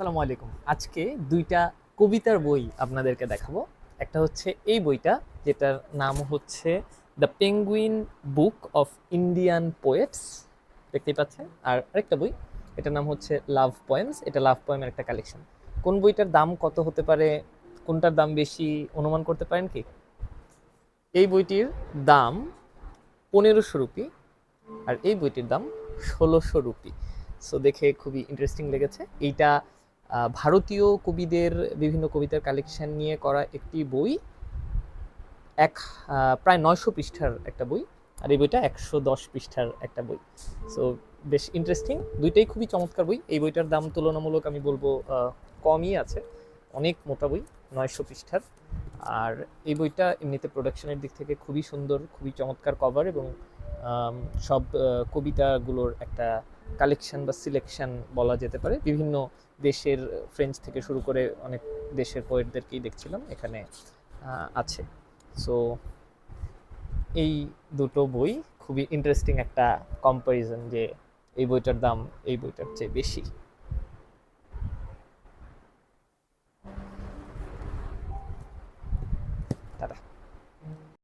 আসসালামু আলাইকুম। আজকে দুইটা কবিতার বই আপনাদেরকে দেখাবো। একটা হচ্ছে এই বইটা, যেটার নাম হচ্ছে the Penguin book of Indian poets দেখতেই পাচ্ছেন? আর আরেকটা বই, এটার নাম হচ্ছে লাভ পয়েমস এটা লাভ পয়েমের একটা কালেকশন কোন বইটার দাম কত হতে পারে? কোনটার দাম বেশি? অনুমান করতে পারেন কি? এই বইটির দাম পনেরোশো রুপি, আর এই বইটির দাম ষোলোশো রুপি। সো দেখে খুবই ইন্টারেস্টিং লেগেছে। এইটা ভারতীয় কবিদের, বিভিন্ন কবিতার কালেকশন নিয়ে করা একটি বই। এক প্রায় নয়শো পৃষ্ঠার একটা বই। আর এই বইটা একশো দশ পৃষ্ঠার একটা বই। সো বেশ ইন্টারেস্টিং দুইটাই খুবই চমৎকার বই। এই বইটার দাম তুলনামূলক আমি বলব কমই আছে। অনেক মোটা বই, নয়শো পৃষ্ঠার। আর এই বইটা এমনিতে প্রোডাকশনের দিক থেকে খুবই সুন্দর, খুবই চমৎকার কভার এবং সব কবিতাগুলোর একটা কালেকশন বা সিলেকশন বলা যেতে পারে। বিভিন্ন দেশের ফ্রেঞ্চ থেকে শুরু করে অনেক দেশের পোয়েটদেরকেই দেখছিলাম, এখানে আছে। সো এই দুটো বই খুবই ইন্টারেস্টিং একটা কম্পারিজন যে এই বইটার দাম এই বইটার চেয়ে বেশি।